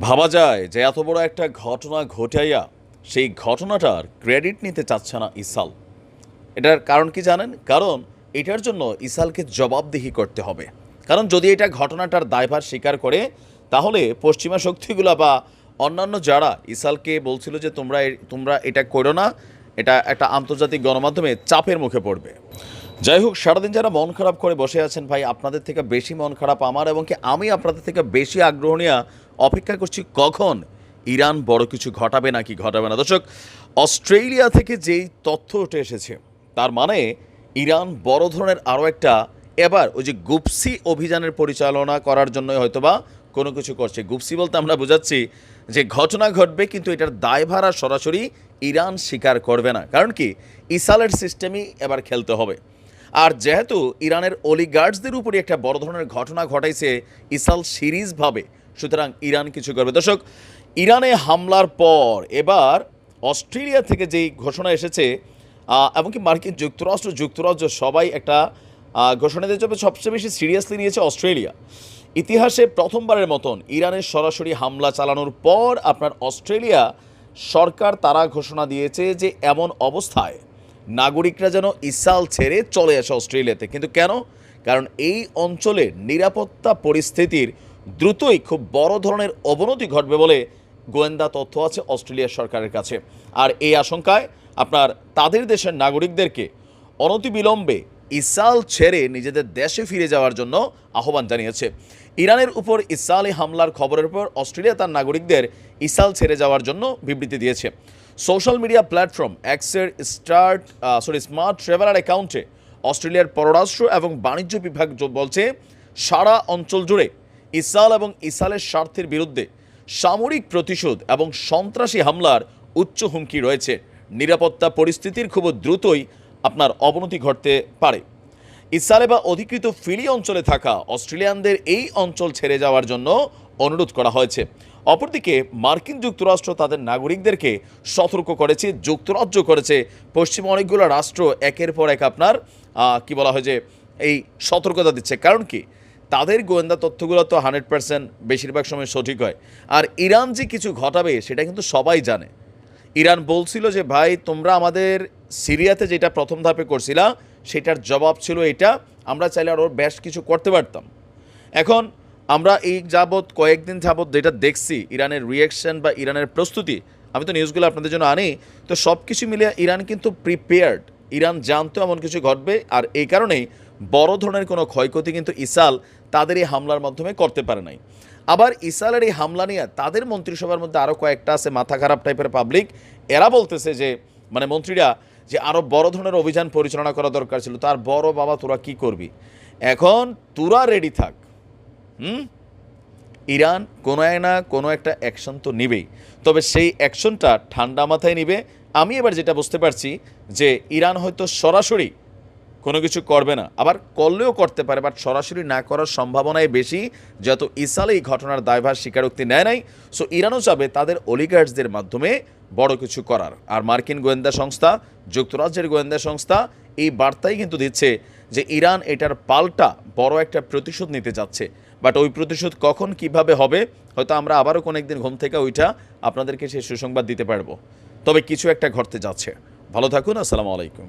ভাবা যায় যে এত বড় একটা ঘটনা ঘটাইয়া সেই ঘটনাটার ক্রেডিট নিতে চাচ্ছে না ইসাল। এটার কারণ কি জানেন? কারণ এটার জন্য ইসালকে জবাবদিহি করতে হবে। কারণ যদি এটা ঘটনাটার দায়ভার স্বীকার করে, তাহলে পশ্চিমা শক্তিগুলা বা অন্যান্য যারা ইসালকে বলছিল যে তোমরা তোমরা এটা করো না, এটা একটা আন্তর্জাতিক গণমাধ্যমে চাপের মুখে পড়বে। যাই হোক, সারাদিন যারা মন খারাপ করে বসে আছেন ভাই, আপনাদের থেকে বেশি মন খারাপ আমার এবং কি আমি আপনাদের থেকে বেশি আগ্রহ নিয়ে অপেক্ষা করছি কখন ইরান বড় কিছু ঘটাবে নাকি ঘটাবে না। দর্শক, অস্ট্রেলিয়া থেকে যেই তথ্য উঠে এসেছে, তার মানে ইরান বড় ধরনের আরও একটা এবার ওই যে গুপসি অভিযানের পরিচালনা করার জন্যই হয়তোবা কোনো কিছু করছে। গুপসি বলতে আমরা বোঝাচ্ছি যে ঘটনা ঘটবে কিন্তু এটার দায়ভার সরাসরি ইরান স্বীকার করবে না। কারণ কি? ইসালের সিস্টেমই এবার খেলতে হবে। আর যেহেতু ইরানের অলিগার্ডসদের উপরই একটা বড় ধরনের ঘটনা ঘটাইছে, ইসাল সিরিজভাবে সুতরাং ইরান কিছু করবে। দর্শক, ইরানে হামলার পর এবার অস্ট্রেলিয়া থেকে যেই ঘোষণা এসেছে এমনকি মার্কিন যুক্তরাষ্ট্র, যুক্তরাজ্য সবাই একটা ঘোষণা দিয়েছে সবচেয়ে বেশি সিরিয়াসলি নিয়েছে অস্ট্রেলিয়া। ইতিহাসে প্রথমবারের মতন ইরানের সরাসরি হামলা চালানোর পর আপনার অস্ট্রেলিয়া সরকার তারা ঘোষণা দিয়েছে যে এমন অবস্থায় নাগরিকরা যেন ইসাল ছেড়ে চলে আসে অস্ট্রেলিয়াতে। কিন্তু কেন? কারণ এই অঞ্চলের নিরাপত্তা পরিস্থিতির দ্রুতই খুব বড় ধরনের অবনতি ঘটবে বলে গোয়েন্দা তথ্য আছে অস্ট্রেলিয়ার সরকারের কাছে। আর এই আশঙ্কায় আপনার তাদের দেশের নাগরিকদেরকে অনতিবিলম্বে ইসাল ছেড়ে নিজেদের দেশে ফিরে যাওয়ার জন্য আহ্বান জানিয়েছে। ইরানের উপর ইসালে হামলার খবরের পর অস্ট্রেলিয়া তার নাগরিকদের ইসাল ছেড়ে যাওয়ার জন্য বিবৃতি দিয়েছে। সোশ্যাল মিডিয়া প্ল্যাটফর্ম এক্সের স্টার্ট সরি স্মার্ট ট্রাভেলার অ্যাকাউন্টে অস্ট্রেলিয়ার পররাষ্ট্র এবং বাণিজ্য বিভাগ বলছে, সারা অঞ্চল জুড়ে ইসাল এবং ইসালের স্বার্থের বিরুদ্ধে সামরিক প্রতিশোধ এবং সন্ত্রাসী হামলার উচ্চ হুমকি রয়েছে। নিরাপত্তা পরিস্থিতির খুব দ্রুতই আপনার অবনতি ঘটতে পারে। ইসালে বা অধিকৃত ফিলি অঞ্চলে থাকা অস্ট্রেলিয়ানদের এই অঞ্চল ছেড়ে যাওয়ার জন্য অনুরোধ করা হয়েছে। অপরদিকে, মার্কিন যুক্তরাষ্ট্র তাদের নাগরিকদেরকে সতর্ক করেছে, যুক্তরাজ্য করেছে। পশ্চিম অনেকগুলো রাষ্ট্র একের পর এক আপনার কি বলা হয় যে, এই সতর্কতা দিচ্ছে। কারণ কি? তাদের গোয়েন্দা তথ্যগুলো তো হান্ড্রেড পার্সেন্ট বেশিরভাগ সময় সঠিক হয়। আর ইরান যে কিছু ঘটাবে, সেটা কিন্তু সবাই জানে। ইরান বলছিল যে, ভাই, তোমরা আমাদের সিরিয়াতে যেটা প্রথম ধাপে করছিলা, সেটার জবাব ছিল এটা। আমরা চাইলে আরও বেশ কিছু করতে পারতাম। এখন আমরা এই যাবৎ কয়েকদিন যাবৎ যেটা দেখছি, ইরানের রিয়াকশন বা ইরানের প্রস্তুতি, আমি তো নিউজগুলো আপনাদের জন্য আনি, তো সব কিছু মিলিয়ে ইরান কিন্তু প্রিপেয়ার্ড ইরান জানতো এমন কিছু ঘটবে আর এই কারণেই বড় ধরনের কোনো ক্ষয়ক্ষতি কিন্তু ইসাল তাদের এই হামলার মাধ্যমে করতে পারে নাই। আবার ইসালের এই হামলা নিয়ে তাদের মন্ত্রিসভার মধ্যে আরও কয়েকটা আছে, মাথা খারাপ টাইপের পাবলিক এরা বলতেছে যে মানে মন্ত্রীরা যে আরও বড় ধরনের অভিযান পরিচালনা করা দরকার ছিল, তার বড় বাবা তোরা কি করবি? এখন তোরা রেডি থাক। হুম? ইরান কোনো এক না কোনো একটা অ্যাকশন তো নেবেই। তবে সেই অ্যাকশনটা ঠান্ডা মাথায় নিবে আমি এবার যেটা বুঝতে পারছি যে ইরান হয়তো সরাসরি কোনো কিছু করবে না। আবার করলেও করতে পারে বাট সরাসরি না করার সম্ভাবনাই বেশি, যত ইসাল এই ঘটনার দায়ভার, স্বীকারোক্তি নেয় নাই। সো ইরানও চাবে তাদের অলিগার্ডসদের মাধ্যমে বড় কিছু করার। আর মার্কিন গোয়েন্দা সংস্থা, যুক্তরাজ্যের গোয়েন্দা সংস্থা এই বার্তাই কিন্তু দিচ্ছে যে ইরান এটার পাল্টা বড় একটা প্রতিশোধ নিতে যাচ্ছে। বাট ওই প্রতিশোধ কখন কীভাবে হবে, হয়তো আমরা আবারও কোনো একদিন ঘুম থেকে ওইটা আপনাদেরকে সেই সুসংবাদ দিতে পারব। তবে কিছু একটা ঘটতে যাচ্ছে। ভালো থাকুন আসসালামু আলাইকুম।